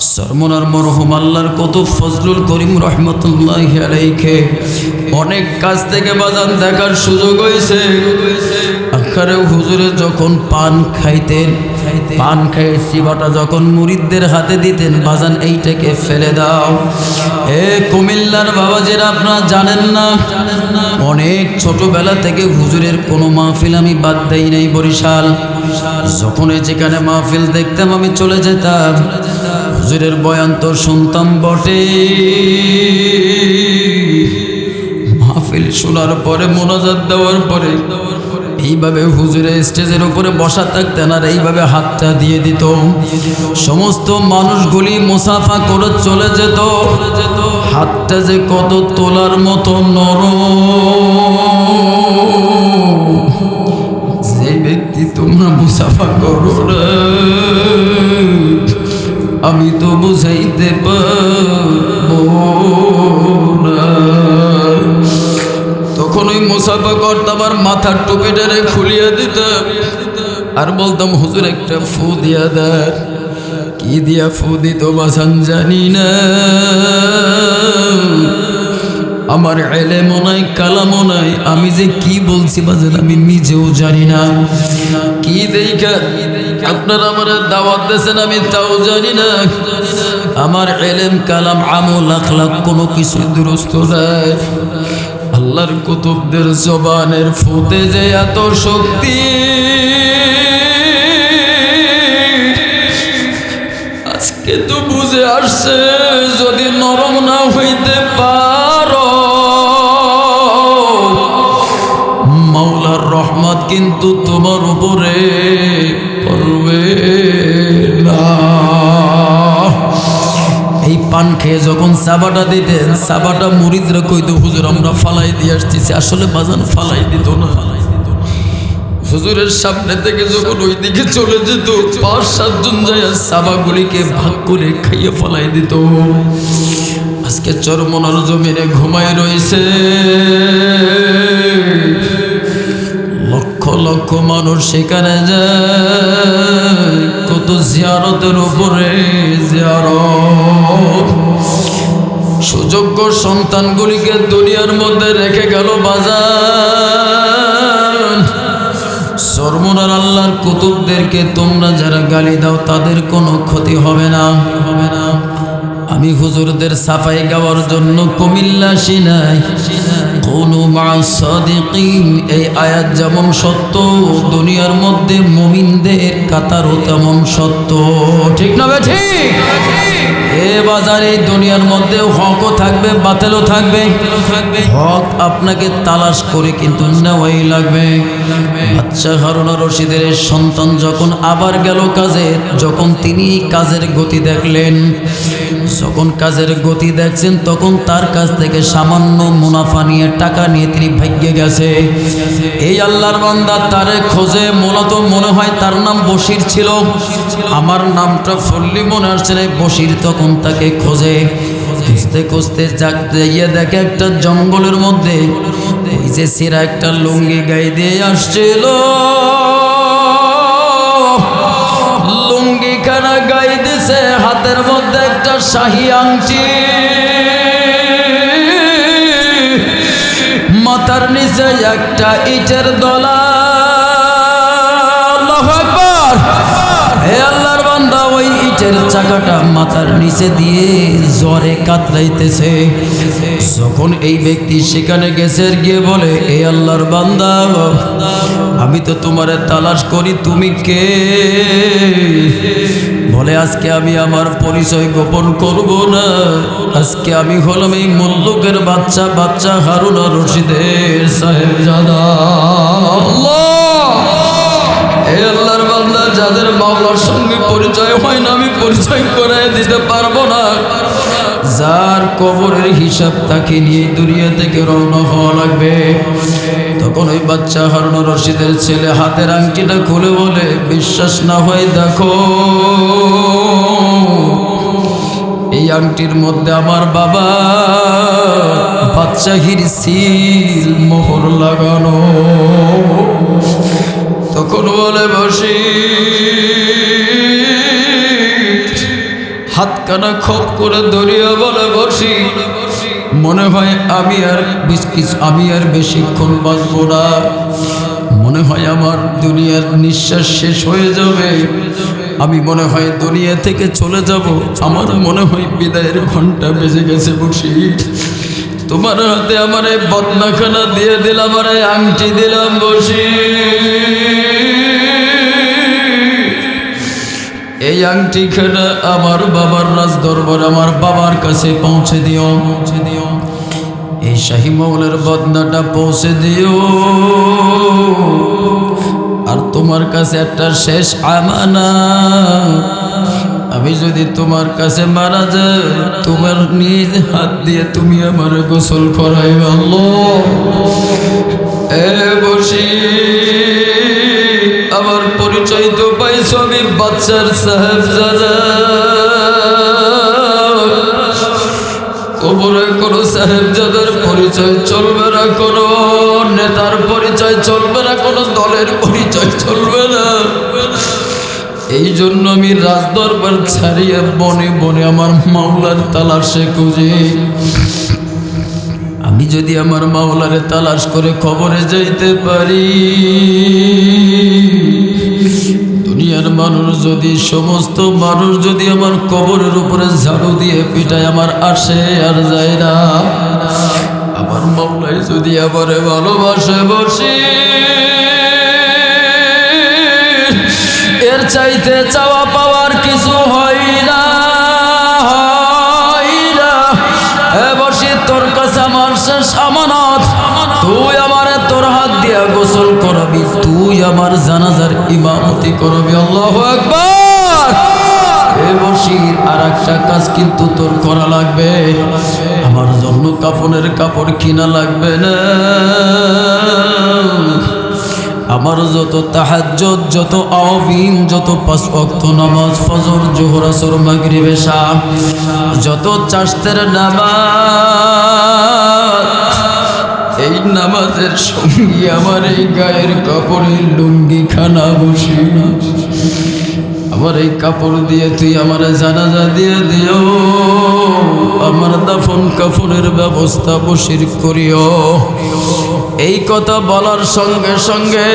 সরমনার মরহুম আল্লাহর কত ফজলুল করিম রহমতুল্লাহ আলাইকে অনেক কাছ থেকে বাজান দেখার সুযোগ হয়েছে। আখারে হুজুরে যখন পান খাইতেন, পান খাই শিবাটা যখন মুরিদদের হাতে দিতেন, বাজান এইটাকে ফেলে দাও। এ কুমিল্লার বাবা যেরা আপনারা জানেন না, অনেক ছোটবেলা থেকে হুজুরের কোনো মাহফিল আমি বাদ দেই নাই বরিশাল। যখন যেখানে মাহফিল দেখতাম আমি চলে যেতাম। হুজুরের বয়ান তো শুনতাম বটে। মাহফিল শোনার পরে, মোনাজাত দেওয়ার পরে, এইভাবে হুজুরে স্টেজের উপরে বসা থাকতেন আর এইভাবে হাতটা দিয়ে দিত। সমস্ত মানুষগুলি মুসাফা করে চলে যেত। হাতটা যে কত তোলার মতো নরম। যে ব্যক্তি তোমরা মুসাফা করো না আমি তো বুঝাইতে তখন ওই মুসাফা করতাম আর মাথার টুপিটারে খুলিয়ে দিতাম আর বলতাম, হুজুর, একটা ফু দিয়া দেয় কি দিয়া ফু দিত বাসান জানি না। আমার এলে মনাই কালামও নাই। আমি যে কি বলছি বাজান, আমি নিজেও জানি না। কি দেখা আপনারা আমার দাওয়াত দিয়েছেন, আমি তাও জানি না। আমার এলেম, কালাম, আমল, আখলাক কোনো কিছু দুরস্ত নাই। আল্লাহর কুতুবদের জবানের ফুতে যে এত শক্তি। আজকে তো বুঝে আসছে, যদি নরম না হইতে পারো। মাওলার রহমত কিন্তু তোমার উপরে। না। এই পান খেয়ে যখন সাবাটা দিতেন, সাবাটা মুরিদরা কইতো, হুজুর, আমরা ফালাই দিয়ে আসতেছি। আসলে বাজান ফালাই দিত না। হুজুরের সামনে থেকে যখন ওই দিকে চলে যেত, পাঁচ সাতজন যায় সাবাগুলিকে ভাগ করে খাইয়ে ফলাই দিত। আজকে চরমনার জমিনে ঘুমায় রয়েছে। লক্ষ মানুষ সেখানে যায়। কত জিয়ারতের উপরে জিয়ারত। সুযোগ্য সন্তানগুলিকে দুনিয়ার মধ্যে রেখে গেল বাজার। সর্বনার আল্লাহর কুতুবদেরকে তোমরা যারা গালি দাও, তাদের কোনো ক্ষতি হবে না। হবে না আমি হুজুরদের সাফাই গাওয়ার জন্য কুমিল্লা সিনাই এই আয়াত দুনিয়ার মধ্যে মুমিনদের থাকবে, বাতেলও থাকবে। হক আপনাকে তালাশ করে কিন্তু লাগবে। হারুনা রশিদের সন্তান যখন আবার গেল কাজে, যখন তিনি কাজের গতি দেখলেন, যখন কাজের গতি দেখছেন, তখন তার কাছ থেকে সামান্য মুনাফা নিয়ে টাকা নিয়ে তিনি ভাগ্যে গেছে। এই আল্লাহর বান্দা তারে খোঁজে মূলত মনে হয় তার নাম বসির ছিল। আমার নামটা ফুল্লি মনে আসছে এই তখন তাকে খোঁজে। খুঁজতে খুঁজতে যাকতে গিয়ে দেখে একটা জঙ্গলের মধ্যে ওই যে সেরা একটা লুঙ্গি গায়ে দিয়ে আসছিল। লুঙ্গি খানা গায়ে দিছে, হাতের মধ্যে একটা শাহি আংটি। মাথার নিচে একটা ইটের দলা। হে আল্লাহর বান্দা, ওই ইটের চাকাটা মাথার নিচে দিয়ে জ্বরে কাতরাইতেছে। যখন এই ব্যক্তি সেখানে গেছে, গিয়ে বলে, এ আল্লাহর বান্দা, আমি তো তোমারে তালাশ করি, তুমি কে? বলে, আজকে আমি আমার পরিচয় গোপন করব না। আজকে আমি হলাম এই মল্লুকের বাচ্চা বাচ্চা হারুনা রশিদের সাহেব যাদের মাওলার সঙ্গে পরিচয় হয় না, আমি পরিচয় করে দিতে পারব না। যার কবরের হিসাব তাকে নিয়ে দুনিয়া থেকে রওনা হওয়া লাগবে। তখন ওই বাচ্চা হারুন রশিদের ছেলে হাতের আংটিটা খুলে বলে, বিশ্বাস না হয় দেখো, এই আংটির মধ্যে আমার বাবা বাচ্চাহির সিল মোহর লাগানো। তখন বলে, বসি। হাতখানা খপ করে ধরিয়া বলে বসি মনে হয় আমি আর আমি আর বেশিক্ষণ বাঁচব না। মনে হয় আমার দুনিয়ার নিঃশ্বাস শেষ হয়ে যাবে। আমি মনে হয় দুনিয়া থেকে চলে যাব। আমার মনে হয় বিদায়ের ঘণ্টা বেজে গেছে বসি তোমার হাতে আমার এই বদনাখানা দিয়ে দিলাম আর আংটি দিলাম বসি এই আংটিখানা আমার বাবার রাজ দরবার আমার বাবার কাছে পৌঁছে দিও। পৌঁছে দিও এই শাহী মৌলের বদনাটা পৌঁছে দিও। আর তোমার কাছে একটা শেষ আমানা। আমি যদি তোমার কাছে মারা যাই, তোমার নিজ হাত দিয়ে তুমি আমার গোসল করাইবে। আল্লাহ। এ বসি আমার পরিচয় তো পাইছ আমি বাচ্চার সাহেব কবরে কোনো সাহেবজাদার পরিচয় চলবে না, কোনো নেতার পরিচয় চলবে না, কোনো দলের পরিচয় চলবে না। এই জন্য আমি রাজদরবার ছাড়িয়ে বনে বনে আমার মাওলার তালাশে খুঁজি। যদি আমার মাওলারে তালাশ করে খবরে যাইতে পারি। দুনিয়ার মানুষ যদি, সমস্ত মানুষ যদি আমার কবরের উপরে ঝাড়ু দিয়ে পিটায়, আমার আসে আর যায় না। আমার মাওলাই যদি আমারে ভালোবাসে বসে এর চাইতে চাওয়া পাওয়ার কিছু হয় না। তুই আমার জানাজার ইমামতি করবি, আল্লাহ একবার আর একটা কাজ কিন্তু তোর করা লাগবে। আমার কাফনের কাপড় কিনা লাগবে না। আমার যত তাহাজ্জত যত আওবিন যত পাঁচ ওয়াক্ত নামাজ, ফজর, জোহর, আসর, মাগরিব, এশা, যত চাষতের নামাজ এই নামাজের সঙ্গে আমার এই গায়ের কাপড়ের লুঙ্গি খানা বসি আমার এই কাপড় দিয়ে তুই আমার জানাজা দিয়ে দিও। আমার দাফন কাপড়ের ব্যবস্থা বসির করিও। এই কথা বলার সঙ্গে সঙ্গে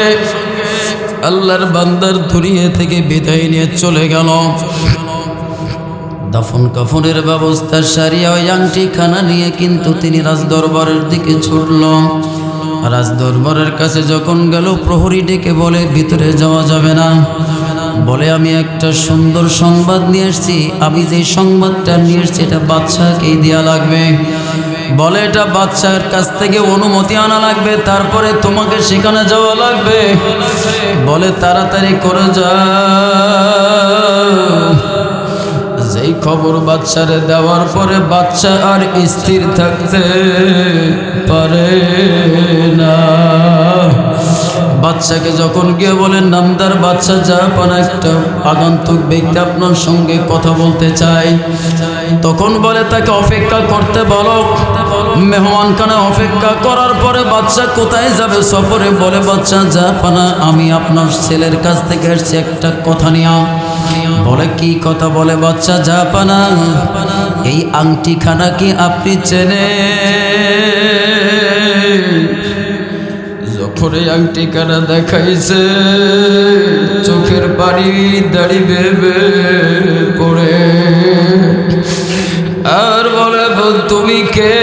আল্লাহর বান্দার দুনিয়া থেকে বিদায় নিয়ে চলে গেল। দাফন কাফনের ব্যবস্থা সারিয়া ওই আংটি খানা নিয়ে কিন্তু তিনি রাজদরবারের দিকে ছুটল। রাজদরবারের কাছে যখন গেল, প্রহরী ডেকে বলে, ভিতরে যাওয়া যাবে না। বলে, আমি একটা সুন্দর সংবাদ নিয়ে এসেছি। আমি যে সংবাদটা নিয়ে এসেছি, এটা বাচ্চাকেই দেওয়া লাগবে। বলে, এটা বাচ্চার কাছ থেকে অনুমতি আনা লাগবে। তারপরে তোমাকে সেখানে যাওয়া লাগবে। বলে, তাড়াতাড়ি করে যা। যেই খবর বাচ্চারে দেওয়ার পরে বাচ্চা আর স্থির থাকতে পারে না। বাচ্চাকে যখন গিয়ে বলেন নামদার বাচ্চা যা পান একটা আগন্তুক ব্যক্তি আপনার সঙ্গে কথা বলতে চাই তখন বলে, তাকে অপেক্ষা করতে বলো। মেহমানখানে অপেক্ষা করার পরে বাচ্চা কোথায় যাবে সফরে বলে বাচ্চা যা পানা, আমি আপনার ছেলের কাছ থেকে এসছি, একটা কথা নিয়া বলে কি কথা বলে বাচ্চা যা পানা এই আংটিখানা কি আপনি চেনে যখন এই আংটিখানা দেখাইছে চোখের বাড়ি দাড়ি বেবে পড়ে। আর বলে "বোন, তুমি কে?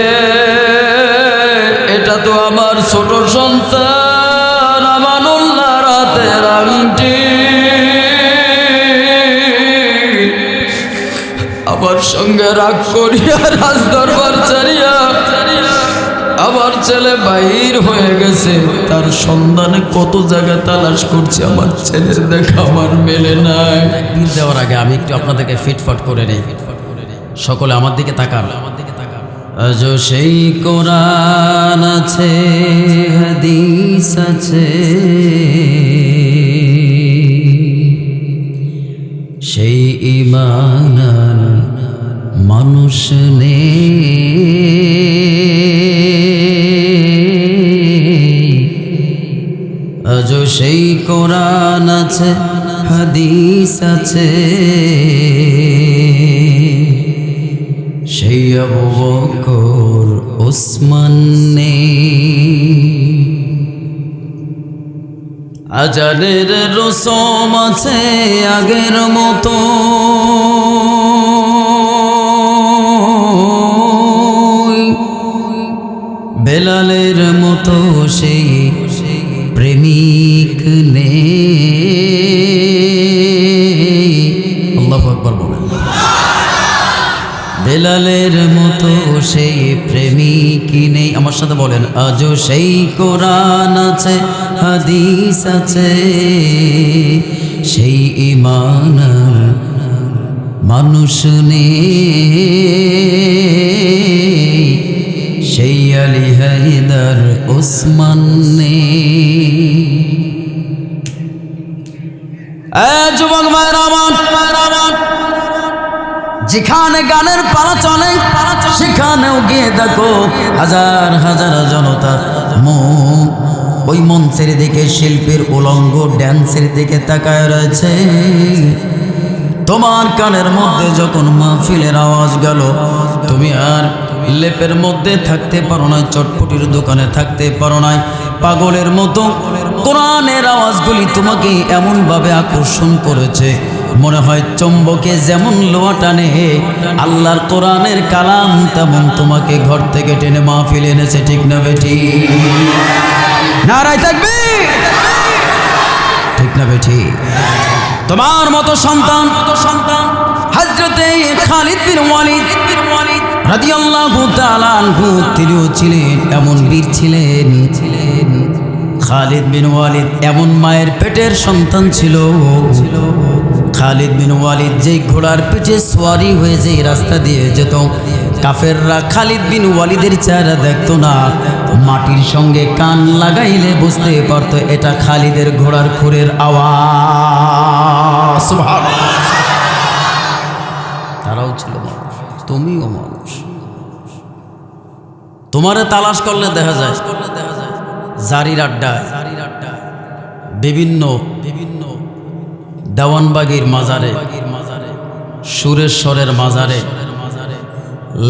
এটা তো আমার ছোট সন্তান। সঙ্গে রাগ করিয়া রাজ দরবার চারিয়া আমার ছেলে বাহির হয়ে গেছে। তার সন্ধানে কত জায়গা তালাশ করছে আমার ছেলের দেখা আমার মেলে নাই। বীর দেওয়ার আগে আমি একটু আপনাদেরকে ফিটফট করে নেই। সকলে আমার দিকে তাকান। আমার দিকে তাকান আজ সেই কোরআন আছে, হাদিস আছে। সেই ইমান মানুষ নেই। আজ সেই কোরআন আছে, হাদিস আছে। সেই আবু বকর, ওসমান আজানের রসম আছে আগের মতো। বেলালের মতো সেই প্রেমিক নে বেলালের মতো সেই প্রেমিক নেই। আমার সাথে বলেন, আজও সেই কোরআন আছে, হাদিস আছে। সেই ইমান মানুষ নেই। সেই আলী হায়দার ওসমান এ যুবক যেখানে গানের পালা চলে, সেখানেও গিয়ে দেখো হাজার হাজার জনতার মুখ। ওই মঞ্চের দিকে শিল্পীর উলঙ্গ ড্যান্সের দিকে তাকায় রয়েছে। তোমার কানের মধ্যে যখন মাহফিলের আওয়াজ গেল, তুমি আর লেপের মধ্যে থাকতে পারো না, চটপটির দোকানে থাকতে পারো না। পাগলের মতো কোরআনের আওয়াজগুলি তোমাকে এমনভাবে আকর্ষণ করেছে। মনে হয় চম্বকে যেমন লোয়া টানে, আল্লাহর কোরআনের কালাম তেমন তোমাকে ঘর থেকে টেনে মা মাহফিল এনেছে, ঠিক না বেটি নারাই থাকবে? ঠিক না বেটি তোমার মতো সন্তান মতো সন্তান হাজরতে খালিদ বিন ওয়ালিদ এমন এমন মায়ের পেটের সন্তান ছিল। খালিদ যেই ঘোড়ার পিঠে রাস্তা দিয়ে যেত, কাফেররা খালিদ বিন ওয়ালিদের চেহারা দেখতো না। মাটির সঙ্গে কান লাগাইলে বুঝতে পারতো এটা খালিদের ঘোড়ার খুরের আওয়াজ। তারাও ছিল তুমিও তোমারে তালাশ করলে দেখা যায়, জারির আড্ডায়, বিভিন্ন বিভিন্ন দেওয়ানবাগির মাজারে, সুরেশ্বরের মাজারে,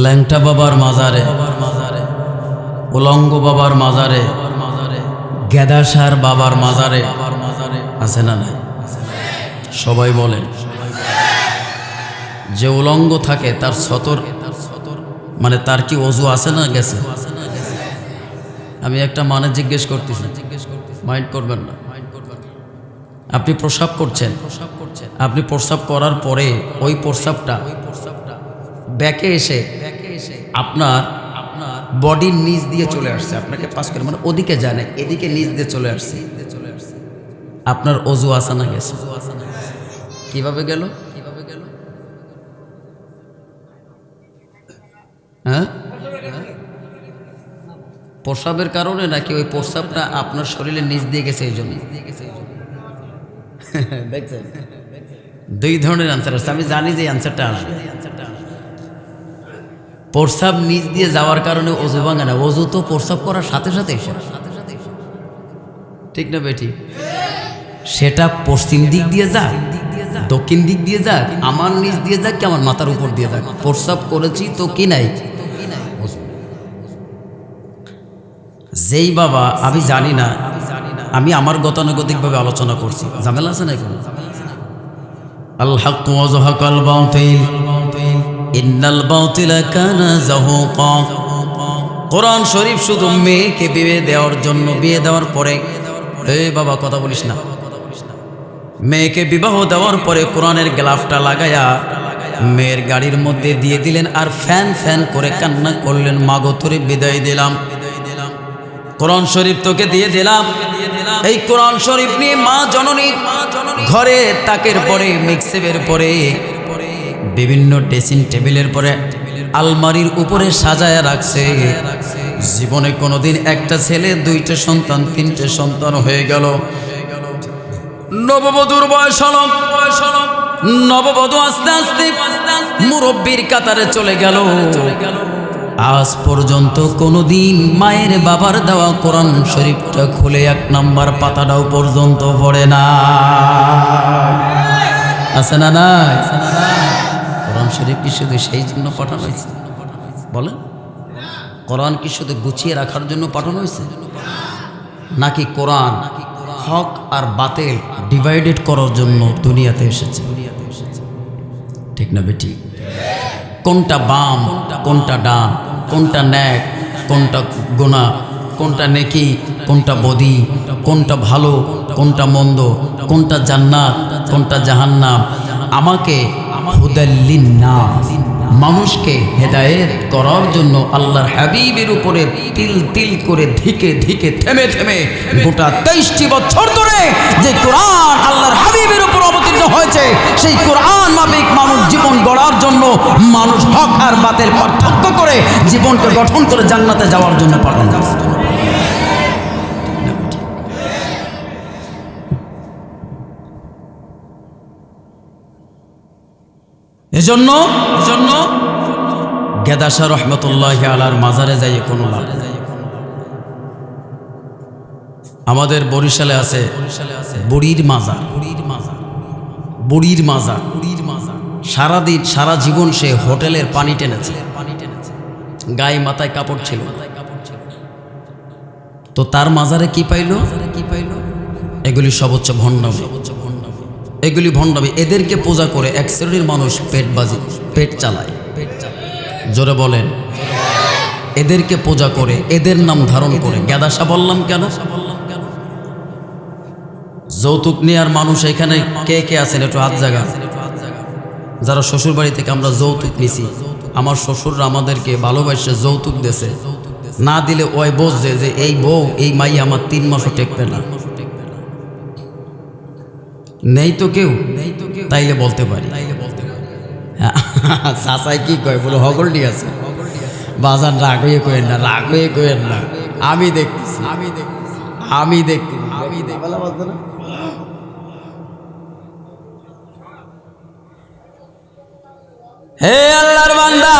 ল্যাংটা বাবার মাজারে, উলঙ্গ বাবার মাজারে, গেদাসার বাবার মাজারে, আছে না নাই? সবাই বলেন। যে উলঙ্গ থাকে, তার সতর মানে তার কি অজু আছে না গেছে? আমি একটা মানে জিজ্ঞেস করতেছি। মাইন্ড করবেন না। আপনি প্রসাব করছেন। আপনি প্রসাব করার পরে ওই প্রসাবটা ব্যাকে এসে আপনার আপনার বডির নিচ দিয়ে চলে আসছে। আপনাকে পাস করে মানে ওদিকে জানে এদিকে নিচ দিয়ে চলে আসছে। আপনার অজু আসা না গেছে? কীভাবে গেল? হ্যাঁ? প্রসাবের কারণে নাকি ওই প্রসাবটা আপনার শরীরে নিচ দিয়ে গেছে এই জন্য? দেখছেন? দুই ধরনের আনসার আছে। আমি জানি যে আনসারটা আসবে প্রসাব নিচ দিয়ে যাওয়ার কারণে অজু ভাঙে না। অজু তো প্রসাব করার সাথে সাথে এসে ঠিক না বেটি? সেটা পশ্চিম দিক দিয়ে যাক দক্ষিণ দিক দিয়ে যাক, আমার নিচ দিয়ে যাক কি আমার মাথার উপর দিয়ে যাক? প্রস্রাব করেছি তো কি নাই? যেই বাবা, আমি জানি না, আমি আমার গতানুগতিকভাবে আলোচনা করছি। ঝামেলা আছে না কোরআন শরীফ শুধু মেয়েকে বিয়ে দেওয়ার জন্য, বিয়ে দেওয়ার পরে। বাবা, কথা বলিস না। মেয়েকে বিবাহ দেওয়ার পরে কোরআনের গ্লাফটা লাগায়া মেয়ের গাড়ির মধ্যে দিয়ে দিলেন আর ফ্যান ফ্যান করে কান্না করলেন, মাগো, তোরে বিদায় দিলাম। কোরআন শরীফ তোকে দিয়ে দিলাম। এই কোরআন শরীফ নিয়ে মা জননী ঘরে তাকের পরে মিক্সেবের পরে, বিভিন্ন ড্রেসিং টেবিলের পরে আলমারির উপরে সাজায় রাখছে। জীবনে কোনোদিন একটা ছেলে, দুইটা সন্তান, তিনটে সন্তান হয়ে গেল। নববধূর বয়স হলো। বয়স হলো নববধূ আস্তে আস্তে মুরব্বীর কাতারে চলে গেল। আজ পর্যন্ত কোনোদিন মায়ের বাবার দেওয়া কোরআন শরীফটা খুলে এক নাম্বার পাতাটাও পর্যন্ত পড়ে না। আছে না না কোরআন শরীফ কি শুধু সেই জন্য পাঠানো হয়েছে? বলেন। কোরআন কি শুধু গুছিয়ে রাখার জন্য পাঠানো হয়েছে? নাকি কোরআন হক আর বাতিল ডিভাইডেড করার জন্য দুনিয়াতে এসেছে। ঠিক না বেটি? কোনটা বাম, কোনটা ডান, কোনটা ন্যাক, কোনটা গোনা কোনটা নেকি, কোনটা বদি, কোনটা ভালো, কোনটা মন্দ, কোনটা জান্নাত, কোনটা জাহান্নাম? আমাকে হুদাল্লিন না মানুষকে হেদায়েত করার জন্য আল্লাহর হাবিবের উপরে তিল তিল করে ধিকে ধিকে থেমে থেমে গোটা তেইশটি বছর ধরে যে কোরআন আল্লাহর হাবিবের উপর অবতীর্ণ হয়েছে, সেই কোরআন মাফিক মানুষ জীবন গড়ার জন্য মানুষ হক আর বাতের পার্থক্য করে জীবনকে গঠন করে জান্নাতে যাওয়ার জন্য পাঠানো এজন্য এজন্য গেদাসা রহমতুল্লাহ আলার মাজারে যাইয়ে কোনো। আমাদের বরিশালে আছে বুড়ির মাজার। বুড়ির মাজার। বুড়ির মাজার বুড়ির মাজার সারাদিন, সারা জীবন সে হোটেলের পানি টেনেছে। পানি টেনেছে গায়ে মাথায় কাপড় ছিল। তো তার মাজারে কি পাইলো? কি পাইলো এগুলি হচ্ছে ভণ্ডামি। এগুলি ভণ্ডামি। এদেরকে পূজা করে এক শ্রেণির মানুষ পেট বাজি, পেট চালায়। পেট চালায় জোরে বলেন। এদেরকে পূজা করে এদের নাম ধারণ করে। গ্যাদাসা বললাম কেন? যৌতুক নেওয়ার মানুষ এখানে কে কে আছেন? একটু হাত জায়গা যারা শ্বশুর বাড়ি থেকে আমরা যৌতুক নিছি, আমার শ্বশুররা আমাদেরকে ভালোবাসে, যৌতুক দেছে। না দিলে ওই বুঝছে যে এই বউ, এই মাই আমার তিন মাসও টেকবে না। নেই তো কেউ? নেই তো কেউ তাইলে বলতে পারি। তাইলে বলতে পারি চাচাই কি কয়? বলে, হগলটি আছে। বাজার রাগ হয়ে কয়েন না, রাগ হয়ে কয়েন না। আমি দেখতেছি আমি দেখতেছি আমি দেখতেছি। আমি দেখতেছি। হে আল্লাহর বান্দা,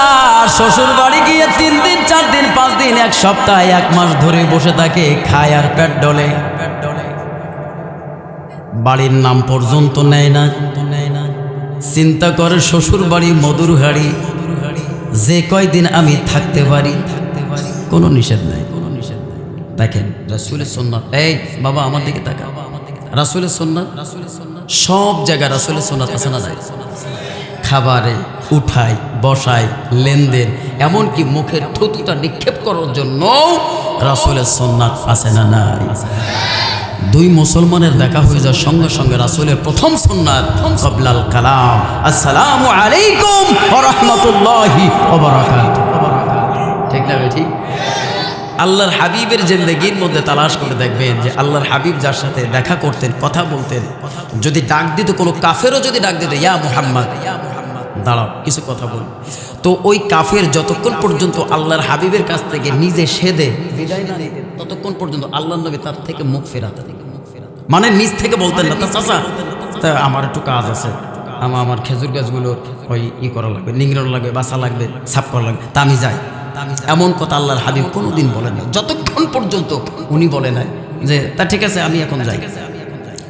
শ্বশুর বাড়ি গিয়ে তিন দিন, চার দিন, পাঁচ দিন, এক সপ্তাহ, এক মাস ধরে বসে থাকে খায় আর পেট ডলে। বাড়ির নাম পর্যন্ত নেয় না। না চিন্তা করে শ্বশুর বাড়ি, মধুর হাড়ি। যে কয়দিন আমি থাকতে পারি থাকতে পারি কোনো নিষেধ নাই। কোনো নিষেধ নাই দেখেন, রাসুলের সন্ন্যাত এই, বাবা, আমার দিকে তাকা। রাসুলের সন্ন্যাত রাসুলের সন্ন্যাত সব জায়গায় রাসুলের সন্ন্যাত আছে না খাবারে উঠাই বসাই লেনদেন, এমনকি মুখের থুতুটা নিক্ষেপ করার জন্য রাসুলের সন্ন্যাত আছে না নাই? দুই মুসলমানের দেখা হয়ে যাওয়ার সঙ্গে সঙ্গে রাসুলের প্রথম সুন্নাত, কবলাল কালাম। আসসালামু আলাইকুম রাহমাতুল্লাহি ঠিক না ঠিক আল্লাহর হাবিবের জিন্দগির মধ্যে তালাশ করে দেখবেন যে আল্লাহর হাবিব যার সাথে দেখা করতেন, কথা বলতেন, যদি ডাক দিত, কোনো কাফেরও যদি ডাক দিত, ইয়া মুহাম্মদ দাঁড়াও, কিছু কথা বল। তো ওই কাফের যতক্ষণ পর্যন্ত আল্লাহর হাবিবের কাছ থেকে নিজে সেদে ততক্ষণ পর্যন্ত আল্লাহর নবী তার থেকে মুখ ফেরাতেন। মানে নিজ থেকে বলতেন না, তা চাচা, তা আমার একটু কাজ আছে। আমার আমার খেজুর গাছগুলোর ওই ই করা লাগবে নিংড়ানো লাগবে বাসা লাগবে, সাফ করা লাগবে, তা আমি যাই। এমন কথা আল্লাহর হাবিব কোনোদিন বলেন না যতক্ষণ পর্যন্ত উনি বলে নাই যে, তা ঠিক আছে, আমি এখন যাই।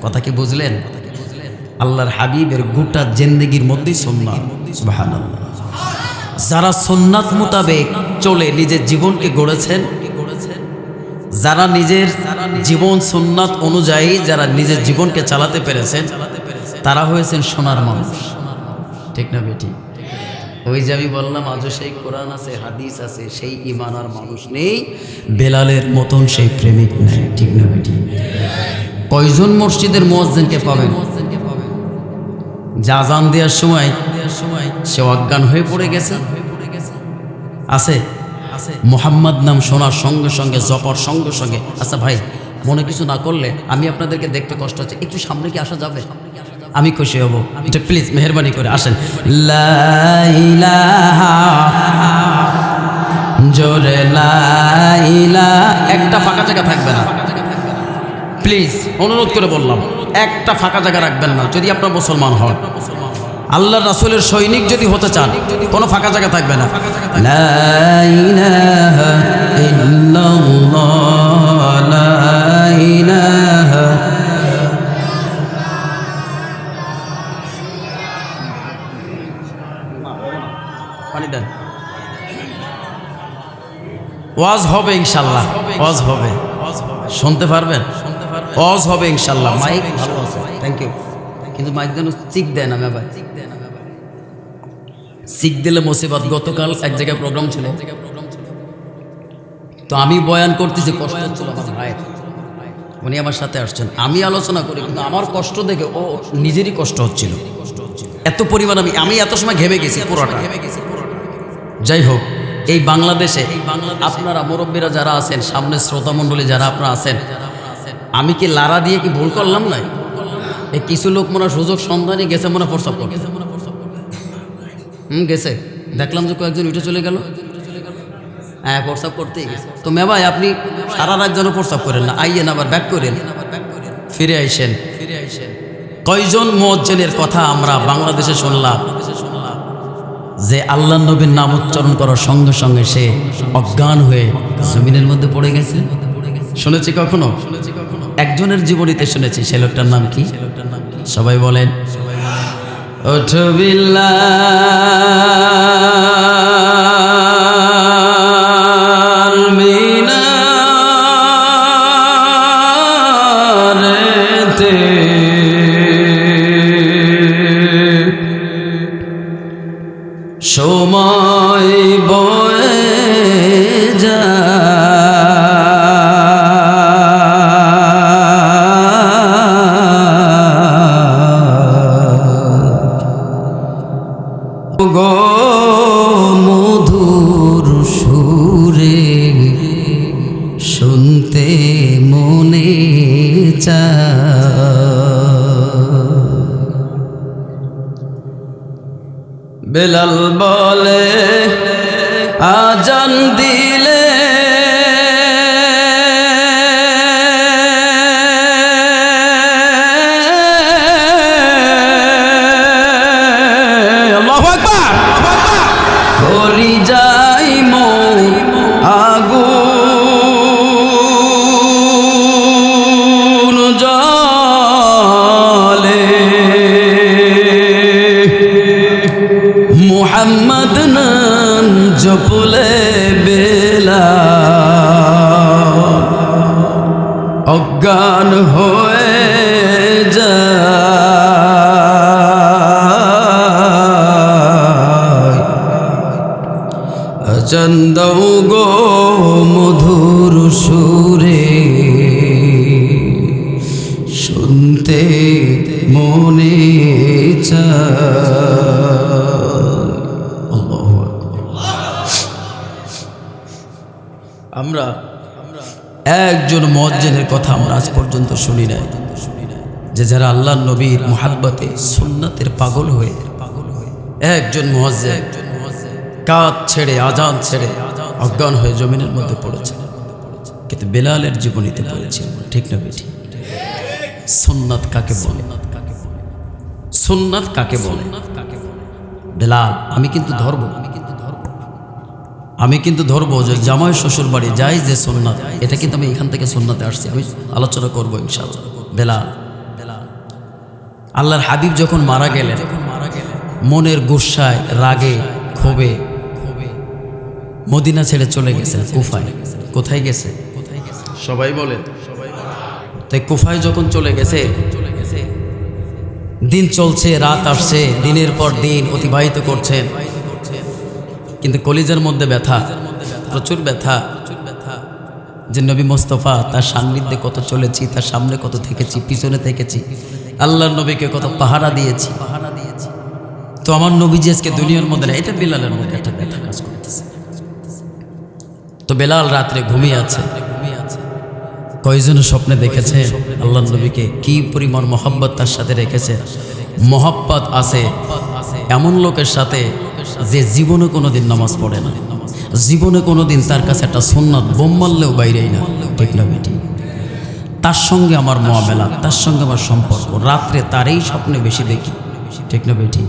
কথা কি বুঝলেন? আল্লাহর হাবিবের গোটা জেন্দেগির মধ্যেই সুবহানাল্লাহ যারা সন্ন্যাত মোতাবেক চলে নিজের জীবনকে গড়েছেন, যারা নিজের জীবন সুন্নাত অনুযায়ী যারা নিজের জীবনকে চালাতে পেরেছেন, তারা হয়েছেন সোনার মানুষ। ঠিক না বেটি? ওই যে আমি বললাম, আজও সেই কোরআন আছে, হাদিস আছে, সেই ইমান আর মানুষ নেই, বেলালের মতন সেই প্রেমিক নেই। ঠিক না বেটি? কয়জন মসজিদের মোয়াজ্জেনকে পাবেন? জাজান দেওয়ার সময় সে অজ্ঞান হয়ে পড়ে গেছে। আছে? মোহাম্মদ নাম শোনার সঙ্গে সঙ্গে, জপর সঙ্গে সঙ্গে। আচ্ছা ভাই, মনে কিছু না করলে আমি আপনাদেরকে দেখতে কষ্ট হচ্ছে। একটু সামনে কি আসা যাবে? আমি খুশি হব। এটা প্লিজ মেহরবানি করে আসেন। জোরে লা ইলা- একটা ফাঁকা জায়গা থাকবে না। প্লিজ অনুরোধ করে বললাম, একটা ফাঁকা জায়গা রাখবেন না, যদি আপনার মুসলমান হন। আল্লাহ রাসূলের সৈনিক যদি হতে চান কোনো ফাঁকা জায়গা থাকবে না। ওয়াজ হবে ইনশাল্লাহ ওয়াজ হবে। শুনতে পারবেন? ওয়াজ হবে ইনশাল্লাহ। মাইক ভালো আছে। থ্যাংক ইউ কিন্তু মাইক যেন চিক দেয় না ভাই চিক দিলে মুসিবত গতকাল এক জায়গায় প্রোগ্রাম ছিল। তো আমি বয়ান করতেছি কষ্ট হচ্ছিল আমার ভাইয়ের উনি আমার সাথে আসছেন। আমি আলোচনা করি কিন্তু আমার কষ্ট দেখে ও নিজেরই কষ্ট হচ্ছিল। এত পরিমাণ আমি আমি এত সময় ঘেমে গেছি পুরোটা। ভেবে গেছি পুরোটা যাই হোক এই বাংলাদেশে আপনারা মুরব্বীরা যারা আছেন সামনে শ্রোতা মণ্ডলী যারা আপনারা আছেন আমি কি লারা দিয়ে কি ভুল করলাম না এই কিছু লোক মনে সুযোগ সন্ধানে গেছে, মনে প্রস্তাব করে হুম, গেছে। দেখলাম যে কয়েকজন উঠে চলে গেল। হ্যাঁ প্রস্তাব করতেই গেছে। তো মেবাই আপনি সারা রাত যেন প্রস্তাব করেন না, আইয়েন আবার, ব্যাক করেন। ফিরে আইসেন। ফিরে আইসেন কয়জন মোজ্জেনের কথা আমরা বাংলাদেশে শুনলাম, যে আল্লাহ নবীর নাম উচ্চারণ করার সঙ্গে সঙ্গে সে অজ্ঞান হয়ে জমিনের মধ্যে পড়ে গেছে? শুনেছি কখনো? একজনের জীবনীতে শুনেছি সে লোকটার নাম কি? সবাই বলেন। সময় বেলাল বলে আজান দিলে অজ্ঞান হয়ে যায়। চন্দ গো মধুর সুরে কথা আমরা আজ পর্যন্ত শুনি নাই। যে যারা আল্লাহ নবীর মোহাব্বতে সুন্নাতের পাগল হয়ে পাগল হয়ে একজন মজ্জেন কাজ ছেড়ে, আজান ছেড়ে অজ্ঞান হয়ে জমিনের মধ্যে পড়েছে। কিন্তু বেলালের জীবনীতে পড়েছে, ঠিক না বেটি সুন্নাত কাকে বলে? সুন্নাত কাকে বলে? বেলাল, আমি কিন্তু ধর্ম। আমি কিন্তু ধরবো যে জামাই শ্বশুর বাড়ি যাই যে সোননাথ এটা কিন্তু আমি এখান থেকে সোননাথে আসছি। আমি আলোচনা করব ইনশাআল্লাহ। বেলাল। আল্লাহর হাবিব যখন মারা গেলেন যখন মারা গেলেন মনের গুসায় রাগে ক্ষোভে ক্ষোভে মদিনা ছেড়ে চলে গেছেন কুফায়। কোথায় গেছে? কোথায় গেছে সবাই বলে। তাই কুফায় যখন চলে গেছে চলে গেছে দিন চলছে রাত আসছে দিনের পর দিন অতিবাহিত করছেন। কিন্তু কলিজার মধ্যে ব্যথা, প্রচুর ব্যথা। যে নবী মোস্তফা তার সান্নিধ্যে কত চলেছি, তার সামনে কত থেকেছি, পিছনে থেকেছি, আল্লাহর নবীকে কত পাহারা দিয়েছি। পাহারা দিয়েছি তো আমার নবী যে আজকে দুনিয়ার মধ্যে না, এটা বেলালের মধ্যে একটা ব্যথা কাজ করতেছে। তো বেলাল রাত্রে ঘুমিয়ে আছে। কয়জনের স্বপ্নে দেখেছে আল্লাহ নবীকে? কি পরিমাণ মহব্বত তার সাথে রেখেছে? মহব্বত আছে এমন লোকের সাথে যে জীবনে কোনোদিন নামাজ পড়ে না। জীবনে কোনোদিন তার কাছে একটা সুন্নাত বোম মারলেও বাইরেই না। ঠিক না বেটি? তার সঙ্গে আমার মহাবেলা তার সঙ্গে আমার সম্পর্ক। রাত্রে তারই স্বপ্নে বেশি দেখি। ঠিক না বেটি?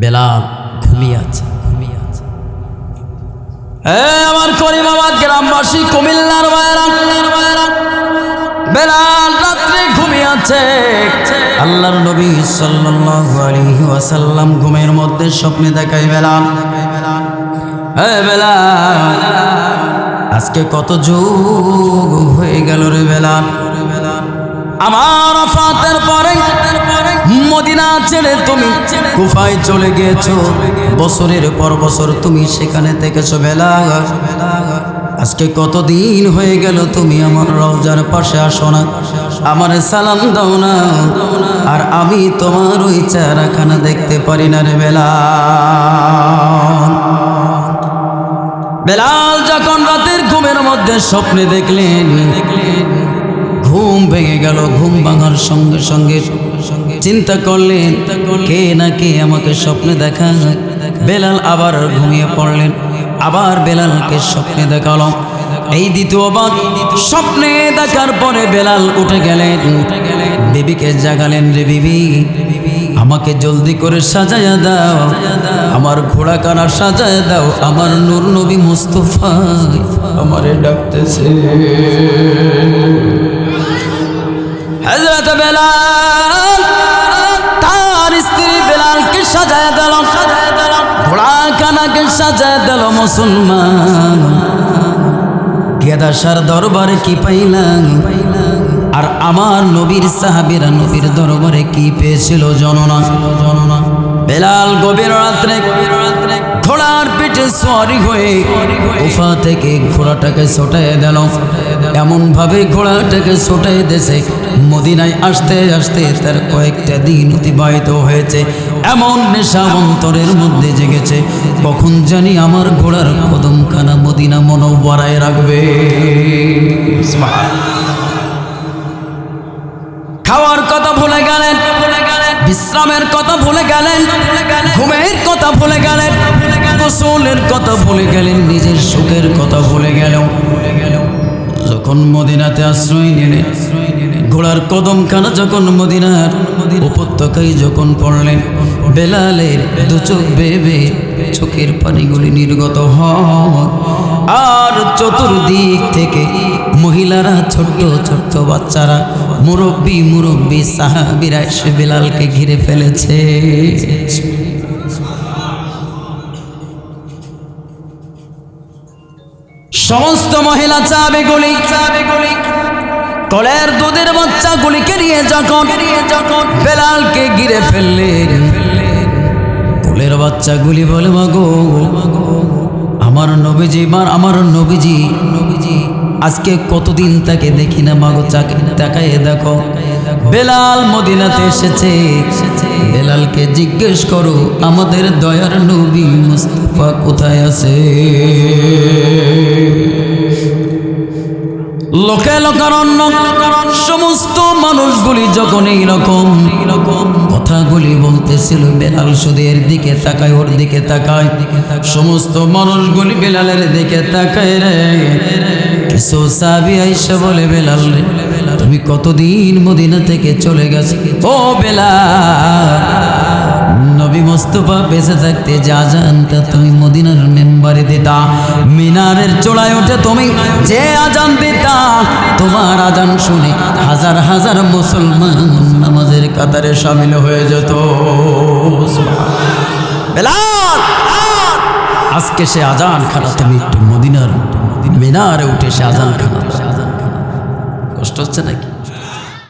বেলাল ঘুমিয়ে আছে। ঘুমিয়ে আছে আমার গ্রামবাসী, কুমিল্লার রাত্রে ঘুমিয়ে আছে। আল্লাহর নবী সাল্লাল্লাহু আলাইহি ওয়াসাল্লাম ঘুমের মধ্যে স্বপ্নে দেখাই বেলাল। বেলাল, আজকে কত যুগ হয়ে গেল রে বেলাল। আমার ফাতের পরে মদিনা ছেড়ে তুমি কুফায় চলে গিয়েছো। বছরের পর বছর তুমি সেখানে থেকেছো বেলা আজকে কতদিন হয়ে গেল তুমি আমার রওজার পাশে আসো না? আমার সালাম দাও না। আর আমি তোমার ওই চারাখানা দেখতে পারি না রে বেলা বেলাল, যখন রাতের ঘুমের মধ্যে স্বপ্নে দেখলেন, ঘুম ভেঙে গেল, ঘুম ভাঙার সঙ্গে সঙ্গে চিন্তা করলেন, কে না কে আমাকে স্বপ্নে দেখা বেলাল আবার ঘুমিয়ে পড়লেন। আবার বেলালকে স্বপ্নে দেখাল। এই দ্বিতীয়বার স্বপ্নে দেখার পরে বেলাল উঠে গেলেন। বিবিকে জাগালেন রে বিবি, আমাকে জলদি করে সাজায়া দাও, আমার ঘোড়া কানা সাজায় দাও, আমার নূর নবী মুস্তফা আমারে ডাকতেছে। হজরত বেলাল কানাকে সাজায় দিল মুসলমান। গেদাসার দরবারে কি পাইলাম? আর আমার নবীর সাহাবিরা নবীর দরবারে কি পেয়েছিল জননা জননা বেলাল গভীর রাত্রে ঘোড়ার পিঠে সরি হয়ে উফা থেকে ঘোড়াটাকে ছোটায় দিল। এমন ভাবে ঘোড়াটাকে ছোটায় দেশে মদিনায় আসতে আসতে তার কয়েকটা দিন অতিবাহিত হয়েছে। এমন নেশা অন্তরের মধ্যে জেগেছে। কখন জানি আমার ঘোড়ার কদমখানা মদিনা মনোবরায় রাখবে। খাওয়ার কথা ভুলে গেলেন। বিশ্রামের কথা ভুলে গেলেন। ঘুমের কথা ভুলে গেলেন। গোসলের কথা ভুলে গেলেন। নিজের সুখের কথা ভুলে গেল যখন মদিনাতে আশ্রয় নিলেন ঘোড়ার কদম কদমখানা যখন মদিনার উপত্যকায় যখন পড়লেন, বেলালের দু চোখ বেবে চোখের পানিগুলি নির্গত হয়। আর চতুর্দিক থেকে মহিলারা, ছোট্ট ছোট্ট বাচ্চারা, মুরব্বী মুরব্বী সাহাবিরা এসে বেলালকে ঘিরে ফেলেছে। সমস্ত মহিলা চাবে গুলি চাবে গুলি। কলের দুধের বাচ্চাগুলিকে নিয়ে যখন বেলালকে ঘিরে ফেললেন কোলের বাচ্চাগুলি বলে, মাগো, আমার নবীজি, মার, আমার নবীজি নবীজি, আজকে কতদিন তাকে দেখি না, মাগো, চাকে, তাকায় দেখো। বেলাল মদিনাতে এসেছে। বেলালকে জিজ্ঞেস করো, আমাদের দয়ার নবী মুস্তফা কোথায় আছে? লোকে লোকারণ্য, সমস্ত মানুষগুলি যখন এইরকম কথাগুলি বলতেছিল, বেলাল সুদের দিকে তাকায়, ওর দিকে তাকায়, সমস্ত মানুষগুলি বেলালের দিকে তাকায় রে। কিছু সাবি আইসা বলে, বেলাল রে, তুমি কতদিন মদিনা থেকে চলে গেছো? ও বেলাল নবী মোস্তফা বেঁচে থাকতে যা জানতা তুমি মদিনার মেম্বারে দিতা। মিনারের চূড়ায় উঠে তুমি যে আজান দিতা, তোমার আজান শুনে হাজার হাজার মুসলমান নামাজের কাতারে সামিল হয়ে যেত। বেলাল, আজকে সে আজান খানা, তুমি একটু মদিনার মিনারে উঠে সে আজান খানা। কষ্ট হচ্ছে নাকি?